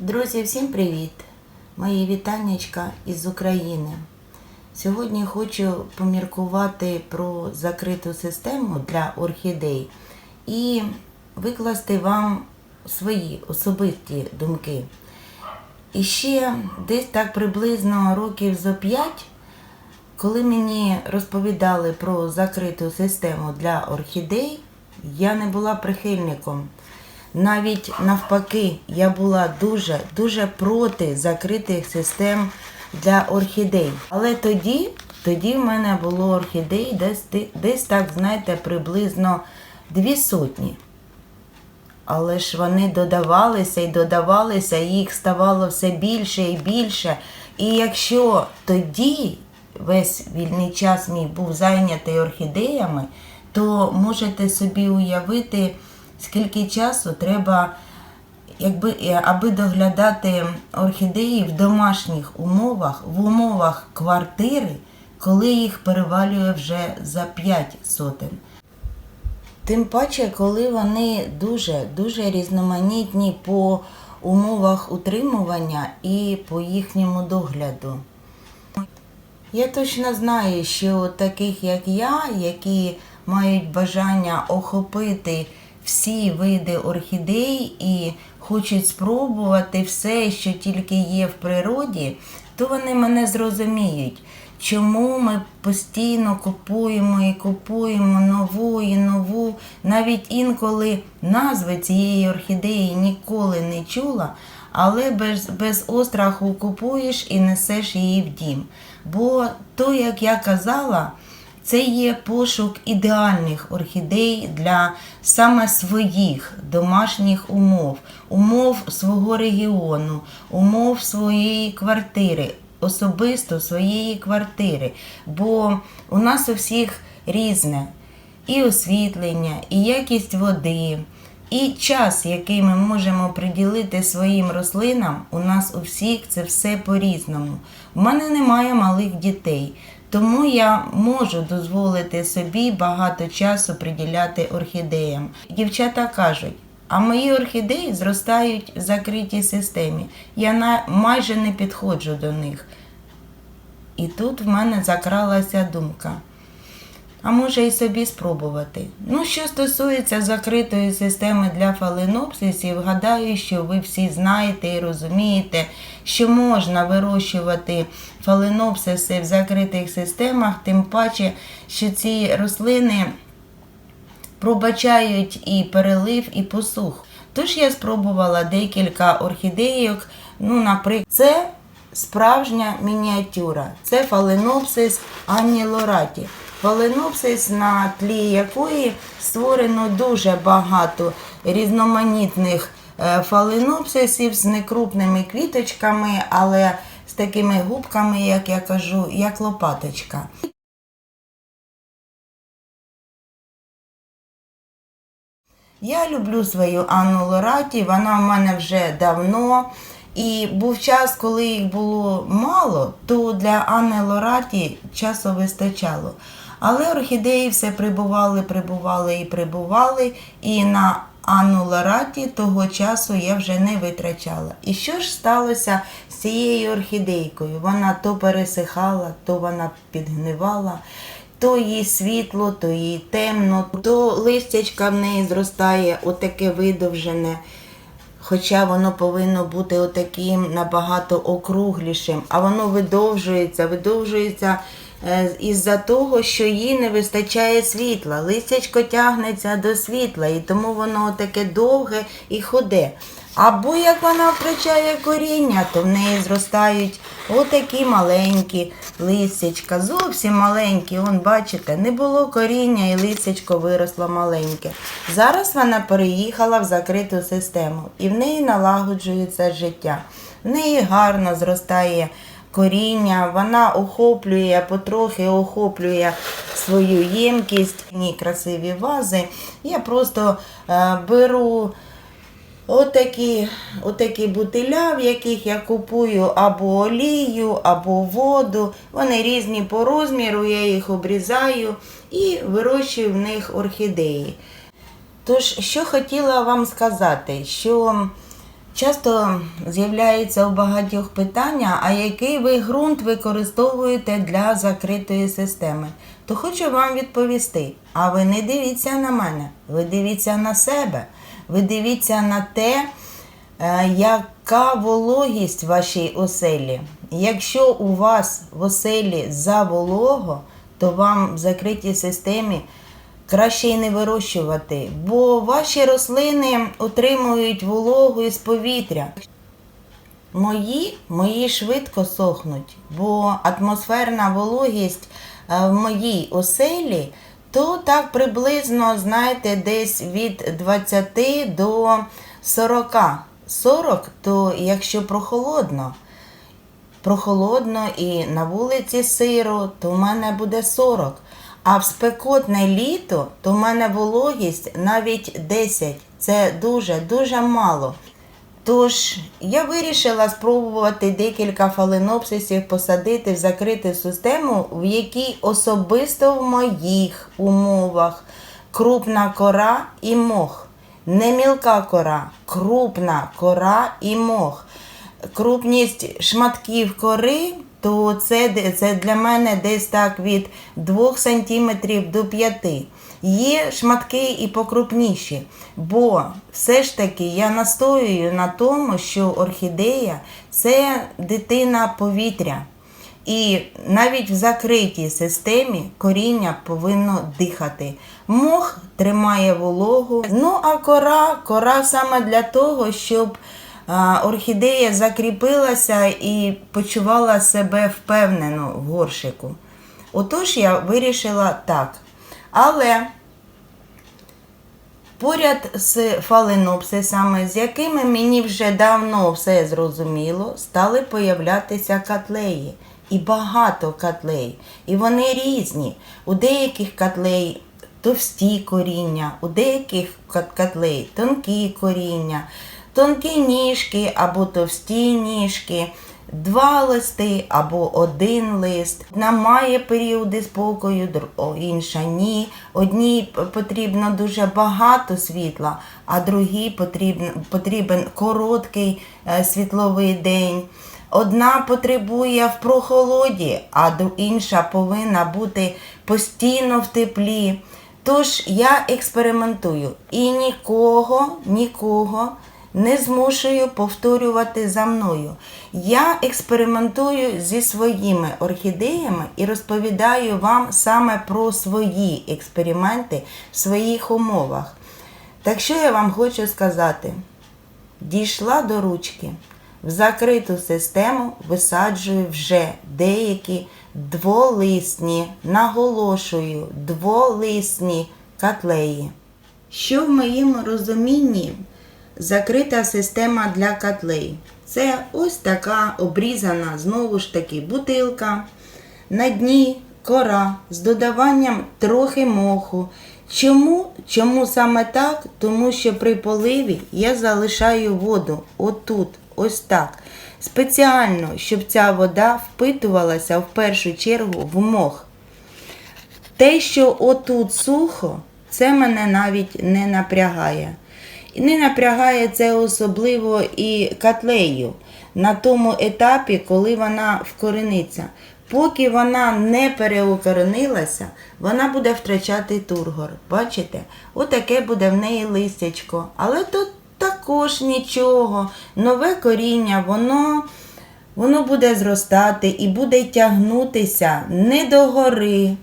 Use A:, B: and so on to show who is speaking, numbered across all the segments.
A: Друзі, всім привіт! Мої вітаннячка із України. Сьогодні хочу поміркувати про закриту систему для орхідей і викласти вам свої особисті думки. І ще десь так приблизно років зо 5, коли мені розповідали про закриту систему для орхідей, я не була прихильником. Навіть навпаки, я була дуже дуже проти закритих систем для орхідей. Але тоді, тоді в мене було орхідей десь, десь так, знаєте, приблизно дві сотні. Але ж вони додавалися і додавалися, і їх ставало все більше і більше. І якщо тоді весь вільний час мій був зайнятий орхідеями, то можете собі уявити, скільки часу треба, якби, е, аби доглядати орхідеї в домашніх умовах, в умовах квартири, коли їх перевалює вже за 5 сотень. Тим паче, коли вони дуже дуже різноманітні по умовах утримування і по їхньому догляду. Я точно знаю, що таких як я, які мають бажання охопити всі види орхідей і хочуть спробувати все, що тільки є в природі, то вони мене зрозуміють, чому ми постійно купуємо і купуємо нову і нову. Навіть інколи назви цієї орхідеї ніколи не чула, але без, без остраху купуєш і несеш її в дім. Бо то, як я казала, це є пошук ідеальних орхідей для саме своїх домашніх умов, умов свого регіону, умов своєї квартири, особисто своєї квартири. Бо у нас у всіх різне і освітлення, і якість води, і час, який ми можемо приділити своїм рослинам, у нас у всіх це все по-різному. У мене немає малих дітей, тому я можу дозволити собі багато часу приділяти орхідеям. Дівчата кажуть. А мої орхідеї зростають в закритій системі. Я майже не підходжу до них. І тут в мене закралася думка. А може і собі спробувати. Ну, що стосується закритої системи для фаленопсисів, гадаю, що ви всі знаєте і розумієте, що можна вирощувати фаленопсиси в закритих системах, тим паче, що ці рослини пробачають і перелив, і посух. Тож я спробувала декілька орхідейок. Ну, наприклад, це справжня мініатюра. Це фаленопсис Анні Лораті. Фаленопсис, на тлі якої створено дуже багато різноманітних е, фаленопсисів з некрупними квіточками, але з такими губками, як я кажу, як лопаточка. Я люблю свою Анну Лораті, вона в мене вже давно. І був час, коли їх було мало, то для Анни Лораті часу вистачало. Але орхідеї все прибували, прибували і прибували. І на Анну Лораті того часу я вже не витрачала. І що ж сталося з цією орхідейкою? Вона то пересихала, то вона підгнивала. То їй світло, то їй темно, то листячка в неї зростає отаке видовжене. Хоча воно повинно бути отаким набагато округлішим, а воно видовжується, видовжується із-за того, що їй не вистачає світла. Листячко тягнеться до світла, і тому воно таке довге і ходе. Або як вона втрачає коріння, то в неї зростають отакі маленькі листячка, зовсім маленькі. Вон, бачите, не було коріння і листячко виросло маленьке. Зараз вона переїхала в закриту систему і в неї налагоджується життя. В неї гарно зростає коріння, вона охоплює, потрохи охоплює свою ємкість. Ні, красиві вази. Я просто е, беру. Отакі, отакі бутиля, в яких я купую або олію, або воду. Вони різні по розміру, я їх обрізаю і вирощую в них орхідеї. Тож, що хотіла вам сказати, що Часто з'являється у багатьох питання, а який ви ґрунт використовуєте для закритої системи? То хочу вам відповісти. А ви не дивіться на мене, ви дивіться на себе, ви дивіться на те, е, яка вологість в вашій оселі. Якщо у вас в оселі заволого, то вам в закритій системі краще й не вирощувати, бо ваші рослини отримують вологу із повітря. Мої, мої швидко сохнуть, бо атмосферна вологість е, в моїй оселі, то так приблизно, знаєте, десь від 20 до 40. 40, то якщо прохолодно, прохолодно і на вулиці сиро, то в мене буде 40. А в спекотне літо, то в мене вологість навіть 10. Це дуже-дуже мало. Тож я вирішила спробувати декілька фаленопсисів посадити в закриту систему, в якій особисто в моїх умовах крупна кора і мох. Не мілка кора, крупна кора і мох. Крупність шматків кори, то це, це для мене десь так від 2 см до 5 Є шматки і покрупніші, бо все ж таки я настоюю на тому, що орхідея це дитина повітря. І навіть в закритій системі коріння повинно дихати. Мох тримає вологу. Ну а кора, кора саме для того, щоб орхідея закріпилася і почувала себе впевнено в горшику. Отож я вирішила так. Але Поряд з фаленопсисами, з якими мені вже давно все зрозуміло, стали появлятися котлеї. І багато котлей. І вони різні. У деяких котлей товсті коріння, у деяких котлей тонкі коріння, тонкі ніжки або товсті ніжки. Два листи або один лист. Одна має періоди спокою, інша ні. Одній потрібно дуже багато світла, а другій потрібен, потрібен короткий е, світловий день. Одна потребує в прохолоді, а інша повинна бути постійно в теплі. Тож я експериментую і нікого, нікого не змушую повторювати за мною. Я експериментую зі своїми орхідеями і розповідаю вам саме про свої експерименти в своїх умовах. Так що я вам хочу сказати? Дійшла до ручки. В закриту систему висаджую вже деякі дволисні, наголошую, дволисні котлеї. Що в моєму розумінні закрита система для котлей? Це ось така обрізана знову ж таки бутилка. На дні кора з додаванням трохи моху. Чому? Чому саме так? Тому що при поливі я залишаю воду отут, ось так. Спеціально, щоб ця вода впитувалася в першу чергу в мох. Те, що отут сухо, це мене навіть не напрягає. Не напрягає це особливо і котлею на тому етапі, коли вона вкорениться. Поки вона не переукоренилася, вона буде втрачати тургор. Бачите? Отаке буде в неї листячко. Але тут також нічого. Нове коріння, воно воно буде зростати і буде тягнутися не до гори,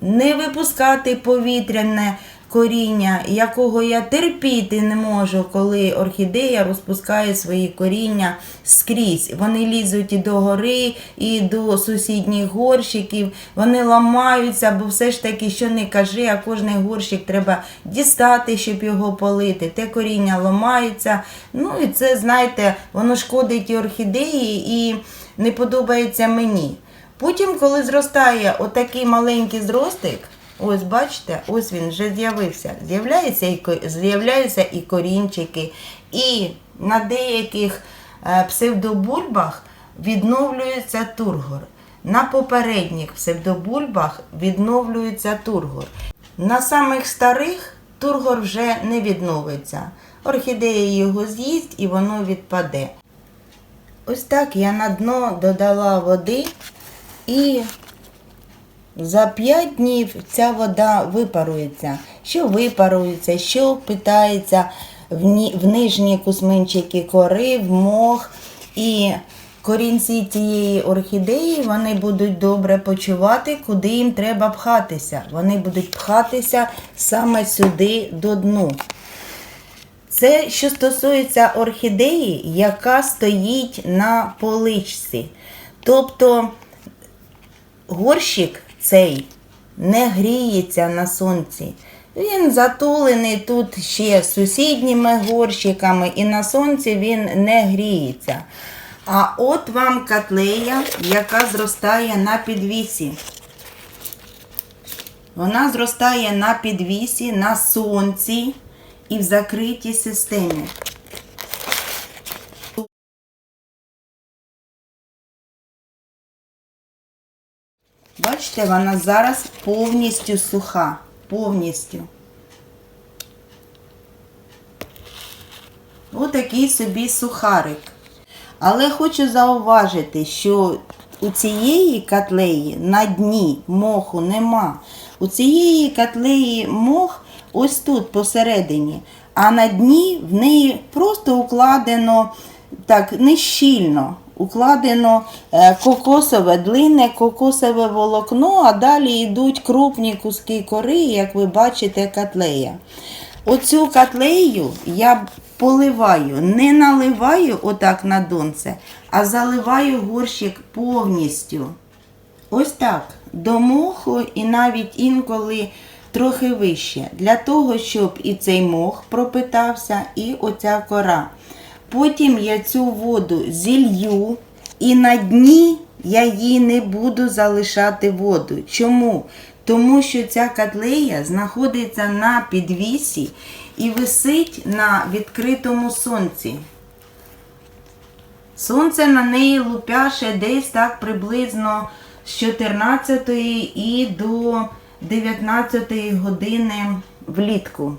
A: не випускати повітряне коріння, якого я терпіти не можу, коли орхідея розпускає свої коріння скрізь. Вони лізуть і до гори, і до сусідніх горщиків, вони ламаються, бо все ж таки, що не кажи, а кожний горщик треба дістати, щоб його полити. Те коріння ламаються. Ну і це, знаєте, воно шкодить і орхідеї і не подобається мені. Потім, коли зростає отакий маленький зростик, ось бачите, ось він вже з'явився. З'являються і, з'являються і корінчики, і на деяких е, псевдобульбах відновлюється тургор. На попередніх псевдобульбах відновлюється тургор. На самих старих тургор вже не відновиться. орхідея його з'їсть і воно відпаде. Ось так я на дно додала води і за 5 днів ця вода випарується. Що випарується, що впитається в, ні, в нижні кусминчики кори, в мох. І корінці цієї орхідеї вони будуть добре почувати, куди їм треба пхатися. Вони будуть пхатися саме сюди до дну. Це що стосується орхідеї, яка стоїть на поличці. Тобто горщик цей не гріється на сонці. Він затулений тут ще сусідніми горщиками, і на сонці він не гріється. А от вам котлея, яка зростає на підвісі. Вона зростає на підвісі, на сонці і в закритій системі. Бачите, вона зараз повністю суха. Повністю. Отакий собі сухарик. Але хочу зауважити, що у цієї котлеї на дні моху нема. У цієї котлеї мох ось тут посередині, а на дні в неї просто укладено так нещільно. Укладено е, кокосове, длинне кокосове волокно, а далі йдуть крупні куски кори, як ви бачите, котлея. Оцю котлею я поливаю, не наливаю отак на донце, а заливаю горщик повністю. Ось так, до моху і навіть інколи трохи вище. Для того, щоб і цей мох пропитався, і оця кора. Потім я цю воду зілью, і на дні я їй не буду залишати воду. Чому? Тому що ця котлея знаходиться на підвісі і висить на відкритому сонці. Сонце на неї лупяше десь так приблизно з 14 і до 19 години влітку.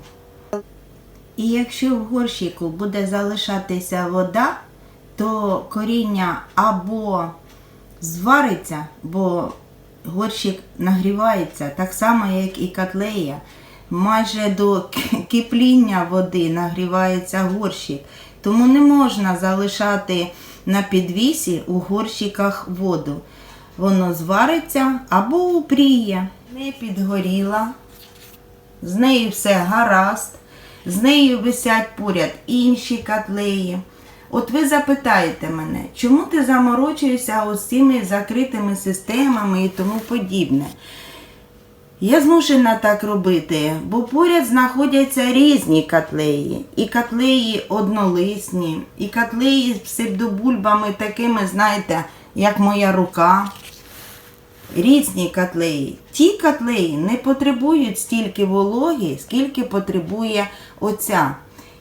A: І якщо в горщику буде залишатися вода, то коріння або звариться, бо горщик нагрівається, так само, як і котлея. Майже до кипління води нагрівається горщик. Тому не можна залишати на підвісі у горщиках воду. Воно звариться або упріє. Не підгоріла, з нею все гаразд, з нею висять поряд інші котлеї. От ви запитаєте мене, чому ти заморочуєшся ось цими закритими системами і тому подібне? Я змушена так робити, бо поряд знаходяться різні котлеї. І котлеї однолисні, і котлеї з псевдобульбами такими, знаєте, як моя рука різні котлеї. Ті котлеї не потребують стільки вологи, скільки потребує оця.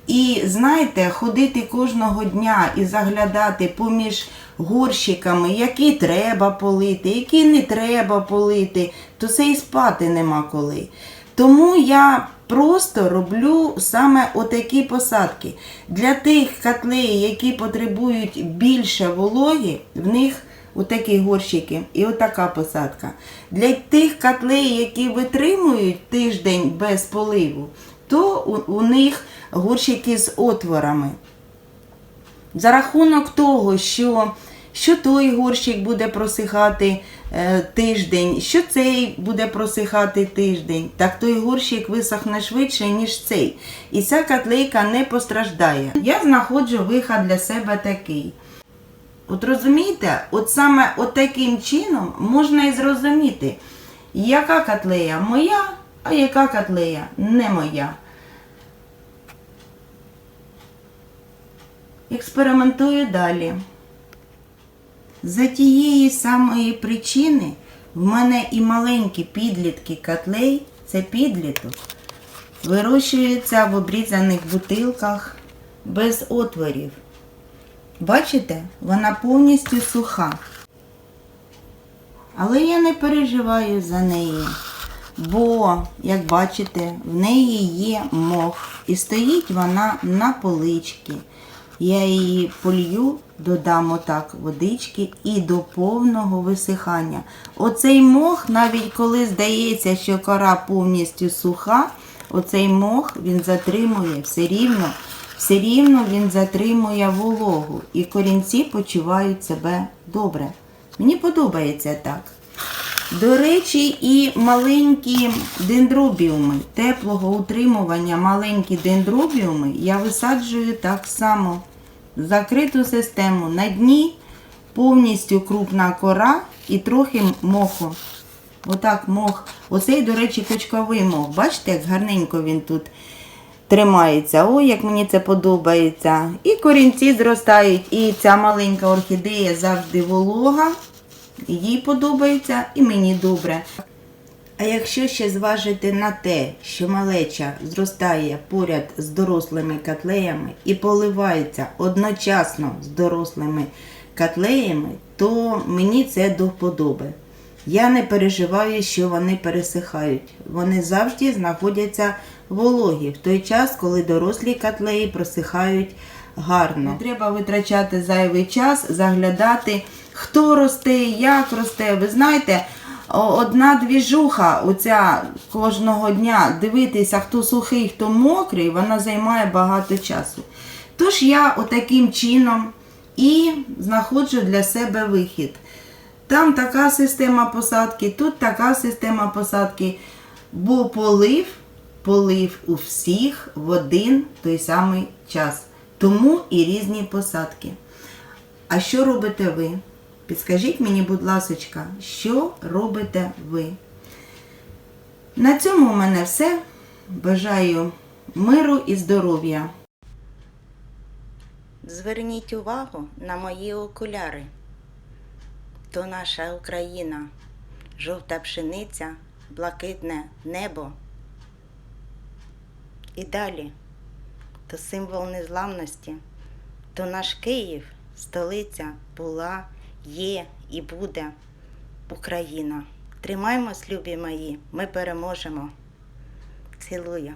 A: І знаєте, ходити кожного дня і заглядати поміж горщиками, які треба полити, які не треба полити, то це і спати нема коли. Тому я просто роблю саме отакі посадки. Для тих котлей, які потребують більше вологи, в них отакі горщики і отака посадка. Для тих котлей, які витримують тиждень без поливу, то у, у них горщики з отворами. За рахунок того, що, що той горщик буде просихати е, тиждень, що цей буде просихати тиждень, так той горщик висохне швидше, ніж цей. І ця котлейка не постраждає. Я знаходжу вихід для себе такий. От розумієте, от саме от таким чином можна і зрозуміти, яка котлея моя, а яка котлея не моя. Експериментую далі. За тієї самої причини в мене і маленькі підлітки котлей, це підліток, вирощуються в обрізаних бутилках без отворів. Бачите, вона повністю суха. Але я не переживаю за неї. Бо, як бачите, в неї є мох. І стоїть вона на поличці. Я її полью, додам отак водички і до повного висихання. Оцей мох, навіть коли здається, що кора повністю суха, оцей мох він затримує все рівно, все рівно він затримує вологу. І корінці почувають себе добре. Мені подобається так. До речі, і маленькі дендробіуми теплого утримування, маленькі дендробіуми я висаджую так само. Закриту систему на дні повністю крупна кора і трохи моху. Отак мох. Оцей, до речі, кочковий мох. Бачите, як гарненько він тут тримається. Ой, як мені це подобається. І корінці зростають, і ця маленька орхідея завжди волога. Їй подобається і мені добре. А якщо ще зважити на те, що малеча зростає поряд з дорослими котлеями і поливається одночасно з дорослими котлеями, то мені це до вподоби. Я не переживаю, що вони пересихають. Вони завжди знаходяться вологі в той час, коли дорослі котлеї просихають гарно. Не треба витрачати зайвий час, заглядати, хто росте, як росте. Ви знаєте, одна двіжуха, оця кожного дня дивитися, хто сухий, хто мокрий, вона займає багато часу. Тож я отаким чином і знаходжу для себе вихід. Там така система посадки, тут така система посадки, бо полив, полив у всіх в один той самий час. Тому і різні посадки. А що робите ви? Підскажіть мені, будь ласочка, що робите ви? На цьому у мене все. Бажаю миру і здоров'я. Зверніть увагу на мої окуляри. То наша Україна, жовта пшениця, блакитне небо. І далі то символ незламності, то наш Київ, столиця була, є і буде Україна. Тримаймось, любі мої, ми переможемо. Цілую.